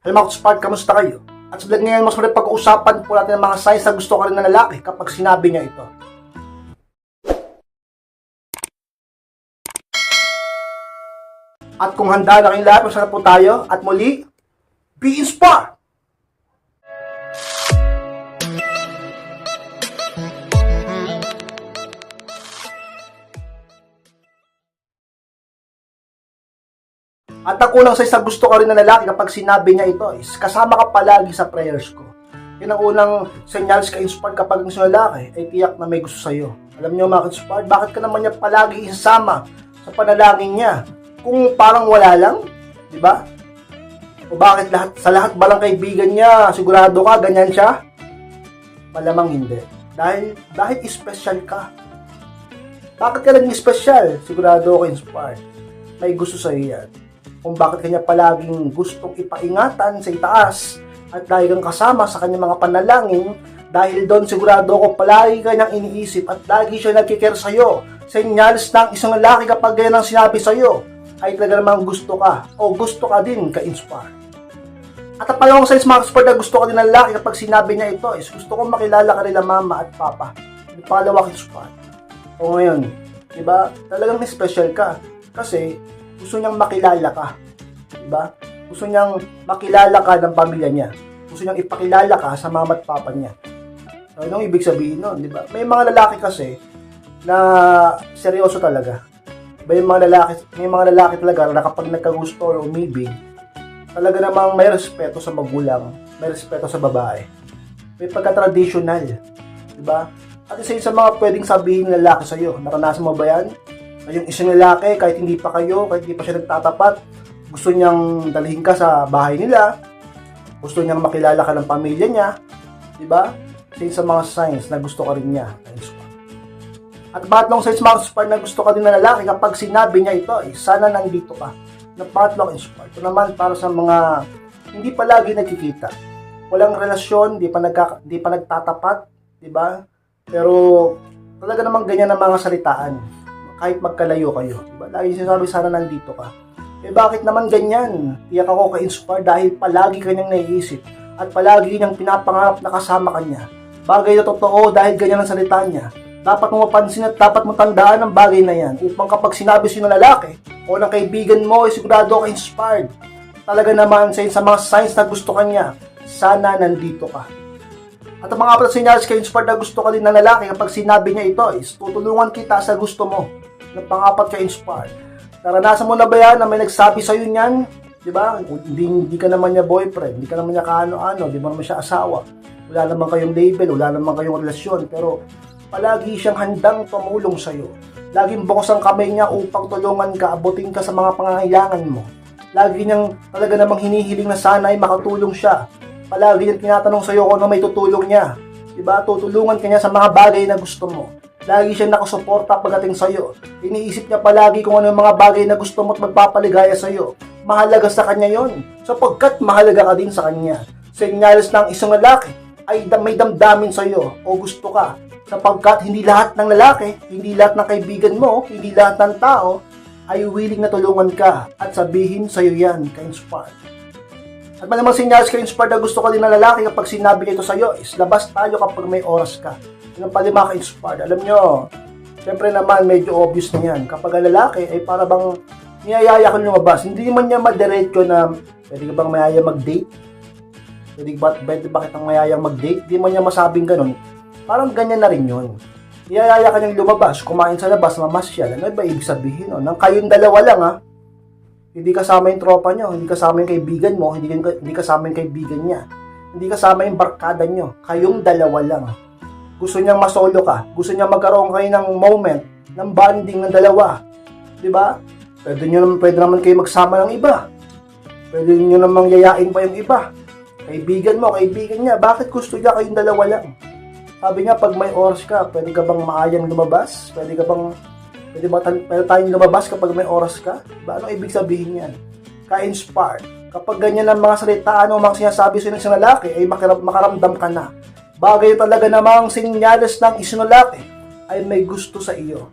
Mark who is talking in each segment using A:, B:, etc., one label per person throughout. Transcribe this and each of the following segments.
A: Hello mga Spark, kamusta kayo? At sa vlog ngayon, mas muli pag-uusapan po natin ang mga signs na gusto ka rin ng lalaki kapag sinabi niya ito. At kung handa na kayong lahat, masarap po tayo. At muli, be inspired! At ang unang signs na gusto ka rin ng lalaki kapag sinabi niya ito is kasama ka palagi sa prayers ko. Yan ang unang senyales ka inspired kapag isang lalaki ay tiyak na may gusto sa'yo. Alam niyo mga inspired, bakit ka naman niya palagi isasama sa panalangin niya? Kung parang wala lang, di ba? O bakit lahat, sa lahat ba lang kaibigan niya, sigurado ka, ganyan siya? Malamang hindi. Dahil, dahil special ka. Bakit ka naging special? Sigurado ako inspired. May gusto sa'yo yan kung bakit kanya palaging gustong ipaingatan sa itaas at lagi kang kasama sa kanyang mga panalangin dahil doon sigurado ako palagi kanyang iniisip at lagi siya nagkikare sa'yo. Senyales ng isang lalaki kapag ganyan ang sinabi sa'yo ay talaga namang gusto ka o gusto ka din ka-inspire. At ang pangalawang signs mga sport na gusto ka din ng lalaki kapag sinabi niya ito is gusto kong makilala ka nila mama at papa. Yung pangalawa ka-inspire. O ngayon, di ba? Talagang special ka. Kasi gusto niyang makilala ka. Diba? Gusto niyang makilala ka ng pamilya niya. Gusto niyang ipakilala ka sa mama at papa niya. So, anong ibig sabihin nun, di ba? May mga lalaki kasi na seryoso talaga. May mga lalaki, may mga lalaki talaga na kapag nagkagusto or umibig, talaga namang may respeto sa magulang, may respeto sa babae. May pagka-traditional, di ba? At isa sa mga pwedeng sabihin ng lalaki sa'yo. Naranasan mo ba yan? Yung isang lalaki, kahit hindi pa kayo, kahit hindi pa siya nagtatapat, gusto niyang dalhin ka sa bahay nila, gusto niyang makilala ka ng pamilya niya, di ba? Isa sa mga signs na gusto ka rin niya. At pangatlong signs mga inspired na gusto ka din ng lalaki kapag sinabi niya ito, eh, sana nandito ka. Na pangatlong inspired. Ito naman para sa mga hindi palagi nagkikita. Walang relasyon, di pa, nagka, di pa nagtatapat, di ba? Pero talaga namang ganyan ang mga salitaan kahit magkalayo kayo. Diba? Lagi sinasabi sana nandito ka. Eh bakit naman ganyan? Iyak ako ka-inspire dahil palagi kanyang naiisip at palagi niyang pinapangarap na kasama kanya. Bagay na totoo dahil ganyan ang salita niya. Dapat mo mapansin at dapat mo tandaan ang bagay na yan upang kapag sinabi sino lalaki o ng kaibigan mo ay sigurado ka inspired. Talaga naman sa sa mga signs na gusto kanya, sana nandito ka. At ang mga senyales ka inspired na gusto ka din ng lalaki kapag sinabi niya ito is tutulungan kita sa gusto mo ng pangapat ka inspired. Naranasan mo na ba yan na may nagsabi sa'yo niyan? Di ba? Hindi, hindi ka naman niya boyfriend, hindi ka naman niya kaano-ano, di mo naman siya asawa. Wala naman kayong label, wala naman kayong relasyon, pero palagi siyang handang tumulong sa'yo. Laging bukas ang kamay niya upang tulungan ka, abutin ka sa mga pangangailangan mo. Lagi niyang talaga namang hinihiling na sana ay makatulong siya. Palagi niyang tinatanong sa'yo kung ano may tutulong niya. Diba? Tutulungan ka niya sa mga bagay na gusto mo. Lagi siya nakasuporta pagdating sa'yo. Iniisip niya palagi kung ano yung mga bagay na gusto mo at magpapaligaya sa'yo. Mahalaga sa kanya yon, sapagkat mahalaga ka din sa kanya. Senyales ng isang lalaki ay may damdamin sa'yo o gusto ka. Sapagkat hindi lahat ng lalaki, hindi lahat ng kaibigan mo, hindi lahat ng tao ay willing na tulungan ka at sabihin sa'yo yan, ka-inspired. At malamang senyales ka-inspired na gusto ka din ng lalaki kapag sinabi niya ito sa'yo is labas tayo kapag may oras ka. Ang palima ka-inspired. Alam nyo, syempre naman medyo obvious na yan. Kapag lalaki ay para bang niyayaya ka lumabas, hindi man niya madiretso na pwede ka bang mayaya mag-date? Pwede ba, pwede ba kitang mayayang mag-date? Hindi man niya masabing ganun. Parang ganyan na rin yun. Niyayaya ka niyang lumabas, kumain sa labas, mamasyal. Ano ba ibig sabihin? No? Nang kayong dalawa lang ha, hindi kasama yung tropa nyo, hindi kasama yung kaibigan mo, hindi, hindi kasama yung kaibigan niya. Hindi kasama yung barkada nyo. Kayong dalawa lang. Gusto niyang masolo ka. Gusto niyang magkaroon kayo ng moment, ng bonding ng dalawa. Di ba? Pwede, nyo, naman- pwede naman kayo magsama ng iba. Pwede nyo namang yayain pa yung iba. Kaibigan mo, kaibigan niya. Bakit gusto niya kayong dalawa lang? Sabi niya, pag may oras ka, pwede ka bang maayang lumabas? Pwede ka bang Pwede ba pwede tayong lumabas kapag may oras ka? Ba, ano ibig sabihin yan? Ka-inspired. Kapag ganyan ang mga salita, ano ang mga sinasabi sa isang lalaki, ay makaram- makaramdam ka na. Bagay talaga namang sinyales ng isang lalaki ay may gusto sa iyo.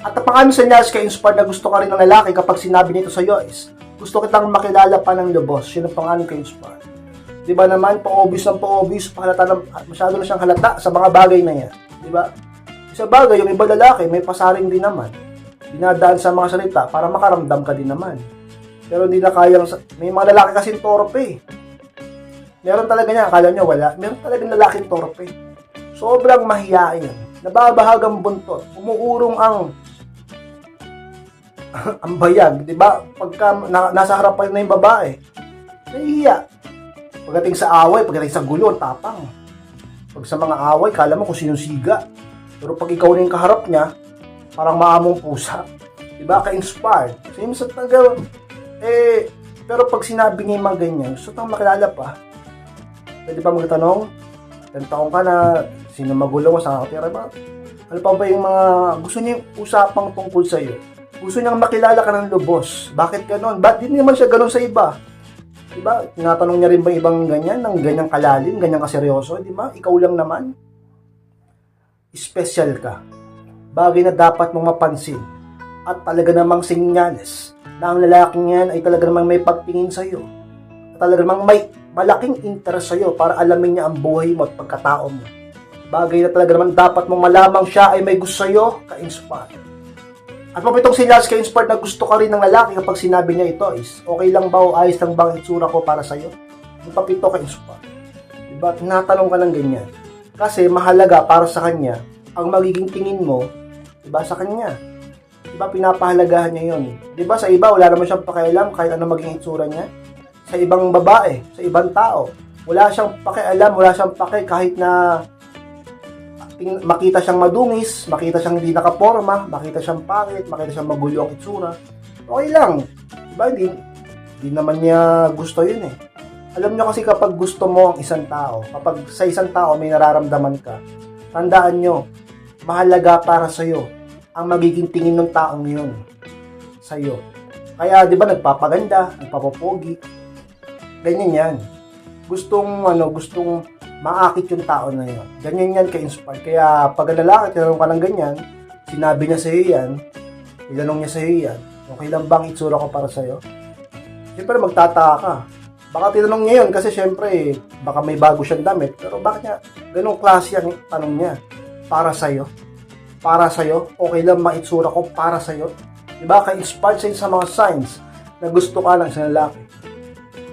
A: At pangalan senyales ka inspired na gusto ka rin ng lalaki kapag sinabi nito sa iyo is, gusto kitang makilala pa ng lubos. Yun ang pangalan ka inspired. Di ba naman, pa-obvious ng pa-obvious, pahalata ng, masyado na siyang halata sa mga bagay na yan. Di ba? Sa bagay, yung iba lalaki, may pasaring din naman. Dinadaan sa mga salita para makaramdam ka din naman. Pero hindi na kayang, may mga lalaki kasi torpe eh. Meron talaga niya, akala nyo wala. Meron talaga lalaking torpe. Sobrang mahiyain. Nababahagang buntot. Umuurong ang ang bayag, 'di ba? Pagka na, nasa harapan na yung babae, nahihiya. Pagdating sa away, pagdating sa gulo, ang tapang. Pag sa mga away, kala mo kung sinong siga. Pero pag ikaw na yung kaharap niya, parang maamong pusa. 'Di ba? Ka-inspired. Same sa taga eh pero pag sinabi niya yung mga ganyan, gusto makilala pa. Pwede pa magtanong, ilang ka na, sino magulo mo, saan ka ba? Ano pa ba yung mga, gusto niya usapang tungkol sa iyo? Gusto niyang makilala ka ng lubos. Bakit ganon? Ba't di naman siya ganon sa iba? Diba? Tinatanong niya rin ba ibang ganyan, ng ganyang kalalim, ganyang kaseryoso? Di ba? Ikaw lang naman. Special ka. Bagay na dapat mong mapansin. At talaga namang sinyales na ang lalaking yan ay talaga namang may pagtingin sa iyo. At talaga namang may malaking interest sa iyo para alamin niya ang buhay mo at pagkatao mo. Bagay na talaga naman dapat mong malamang siya ay may gusto sa iyo, ka-inspire. At mapitong sinyals ka-inspired na gusto ka rin ng lalaki kapag sinabi niya ito is, okay lang ba o ayos lang ba ang itsura ko para sa iyo? Yung papito ka-inspired. Diba? Tinatanong ka ng ganyan. Kasi mahalaga para sa kanya ang magiging tingin mo, diba, sa kanya. Diba, pinapahalagahan niya yun. Diba, sa iba, wala naman siyang pakialam kahit ano maging itsura niya. Sa ibang babae, sa ibang tao, wala siyang pakialam, wala siyang pake kahit na makita siyang madungis, makita siyang hindi nakaporma, makita siyang pangit, makita siyang magulo ang itsura. Okay lang. Diba, hindi, hindi naman niya gusto yun eh. Alam niyo kasi kapag gusto mo ang isang tao, kapag sa isang tao may nararamdaman ka, tandaan niyo, mahalaga para sa iyo ang magiging tingin ng taong yun sa iyo. Kaya 'di ba nagpapaganda, nagpapopogi. Ganyan 'yan. Gustong ano, gustong maakit yung tao na 'yon. Ganyan 'yan ka-inspire. Kaya pag lalaki tinanong ka ng ganyan, sinabi niya sa iyo 'yan, ilanong niya sa iyo 'yan. Okay lang bang itsura ko para sa iyo? Siyempre magtataka ka. Baka tinanong niya yun kasi syempre baka may bago siyang damit. Pero bakit niya ganong klase ang tanong niya? Para sa'yo? Para sa'yo? Okay lang maitsura ko para sa'yo? Diba? Ka-inspired sa'yo sa mga signs na gusto ka ng isang lalaki.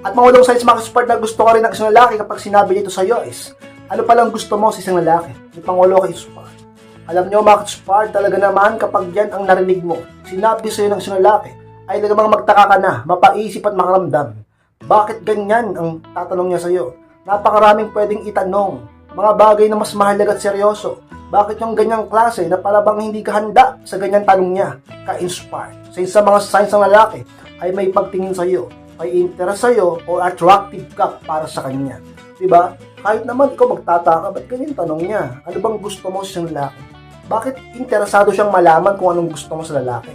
A: At mga walong signs maka-inspired na gusto ka rin ng isang lalaki kapag sinabi nito sa'yo is ano palang gusto mo sa isang lalaki? Yung pangulo ka inspired. Alam nyo, mga inspired talaga naman kapag yan ang narinig mo. Sinabi sa'yo ng isang lalaki ay talagang magtaka ka na, mapaisip at makaramdam. Bakit ganyan ang tatanong niya sa'yo? Napakaraming pwedeng itanong. Mga bagay na mas mahalaga at seryoso. Bakit yung ganyang klase na para bang hindi ka handa sa ganyang tanong niya? Ka-inspired. Sa isa mga signs ng lalaki ay may pagtingin sa'yo, may interest sa'yo o attractive ka para sa kanya. Diba? Kahit naman ikaw magtataka, ba't ganyan tanong niya? Ano bang gusto mo sa lalaki? Bakit interesado siyang malaman kung anong gusto mo sa lalaki?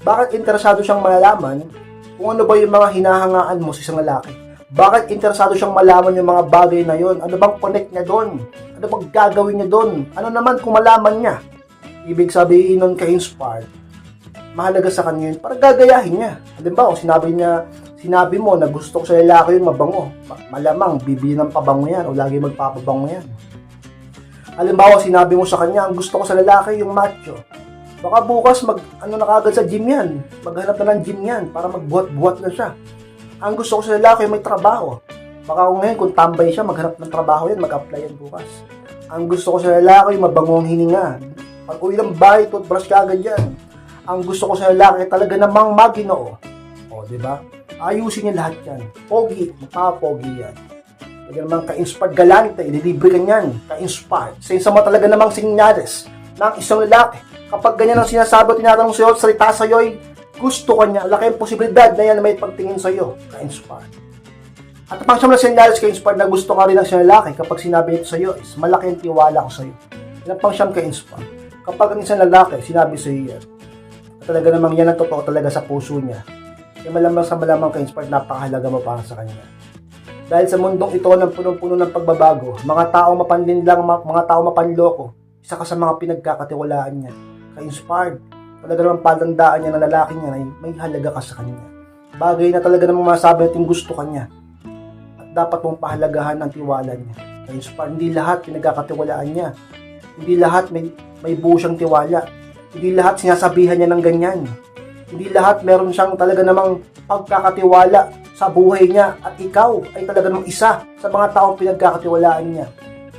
A: Bakit interesado siyang malaman kung ano ba yung mga hinahangaan mo sa isang lalaki. Bakit interesado siyang malaman yung mga bagay na yon? Ano bang connect niya doon? Ano bang gagawin niya doon? Ano naman kung malaman niya? Ibig sabihin nun ka-inspired, mahalaga sa kanya yun para gagayahin niya. Halimbawa, sinabi niya, sinabi mo na gusto ko sa lalaki yung mabango. Ma- Malamang, bibili ng pabango yan o lagi magpapabango yan. Halimbawa, sinabi mo sa kanya, ang gusto ko sa lalaki yung macho. Baka bukas mag ano na kagad sa gym yan. Maghanap na ng gym yan para magbuhat-buhat na siya. Ang gusto ko sa lalaki may trabaho. Baka kung ngayon kung tambay siya maghanap ng trabaho yan, mag-apply yan bukas. Ang gusto ko sa lalaki mabangong hininga. Pag uwi ng bahay, toothbrush ka agad yan. Ang gusto ko sa lalaki talaga namang maginoo. O, di ba? Ayusin niya lahat yan. Pogi, magpapogi yan. Talaga namang ka-inspired galante, ililibre ka niyan. Ka-inspired. Sa isa mo talaga namang sinyales ng isang lalaki kapag ganyan ang sinasabi at tinatanong sa'yo salita sa'yo ay gusto ka niya, laki ang posibilidad na yan na may pagtingin sa'yo, ka-inspired. At ang pangsyam na senyales ka-inspired na gusto ka rin ng isang lalaki kapag sinabi ito sa'yo is malaki ang tiwala ko sa'yo. Yan ang pangsyam ka-inspired. Kapag ang isang lalaki sinabi sa'yo yan, talaga namang yan ang totoo talaga sa puso niya, ay malamang sa malamang ka-inspired napakahalaga mo para sa kanya. Dahil sa mundong ito ng punong-puno ng pagbabago, mga tao mapanlinlang, mga tao mapanloko, isa ka sa mga pinagkakatiwalaan niya ka-inspired. talaga naman palandaan niya na lalaki niya na may halaga ka sa kanya. Bagay na talaga namang masabi natin gusto ka niya. At dapat mong pahalagahan ang tiwala niya. Kaya inspire, hindi lahat pinagkakatiwalaan niya. Hindi lahat may, may buo siyang tiwala. Hindi lahat sinasabihan niya ng ganyan. Hindi lahat meron siyang talaga namang pagkakatiwala sa buhay niya at ikaw ay talaga namang isa sa mga taong pinagkakatiwalaan niya.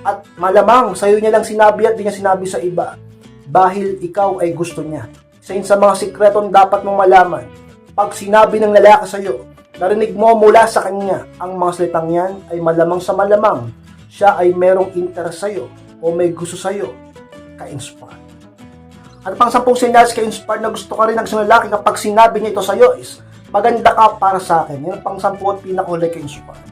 A: At malamang sa'yo niya lang sinabi at di niya sinabi sa iba dahil ikaw ay gusto niya. Isa sa mga sikretong dapat mong malaman. Pag sinabi ng lalaki sa'yo, narinig mo mula sa kanya ang mga salitang yan ay malamang sa malamang siya ay merong interest sa'yo o may gusto sa'yo ka-inspire. At pang sampung senyales ka-inspire na gusto ka rin ng isang lalaki kapag sinabi niya ito sa'yo is maganda ka para sa akin. Yan ang pang sampu at pinakahuli ka-inspire.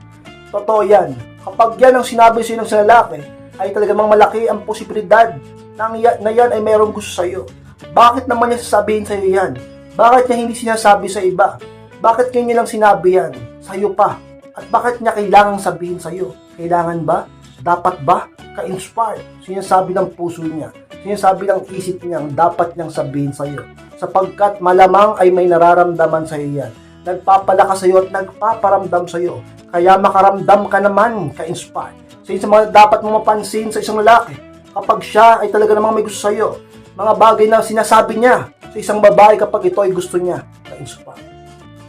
A: Totoo yan. Kapag yan ang sinabi sa'yo ng isang lalaki, ay talagang malaki ang posibilidad na, na yan ay mayroong gusto sa'yo. Bakit naman niya sasabihin sa'yo yan? Bakit niya hindi sinasabi sa iba? Bakit kanya lang sinabi yan? Sa'yo pa. At bakit niya kailangang sabihin sa'yo? Kailangan ba? Dapat ba? Ka-inspire. Sinasabi ng puso niya. Sinasabi ng isip niya ang dapat niyang sabihin sa'yo. Sapagkat malamang ay may nararamdaman sa'yo yan. Nagpapalakas sa'yo at nagpaparamdam sa'yo. Kaya makaramdam ka naman, ka-inspire. Sa isa mga dapat mo mapansin sa isang lalaki, kapag siya ay talaga namang may gusto sa'yo, mga bagay na sinasabi niya sa isang babae kapag ito ay gusto niya, ka-inspire.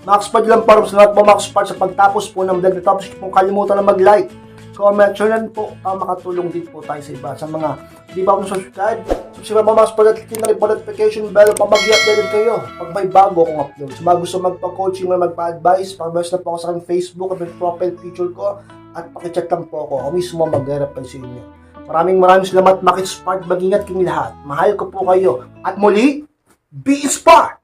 A: Max Pad lang para sa lahat po Max Pad sa pagtapos po ng vlog na tapos kung kalimutan na mag-like, comment, share na rin po para makatulong din po tayo sa iba. Sa mga di pa po subscribe, subscribe po Max Pad at click na rin po notification bell para mag-i-update din kayo pag may bago akong upload. Sa mga gusto magpa-coaching o magpa-advise, pag-mess na po ako sa aking Facebook at profile picture ko at pakicheck lang po ako. Ako mismo mag-reply sa inyo. Maraming maraming salamat Makit. Mag-ingat kayong lahat. Mahal ko po kayo. At muli, be inspired!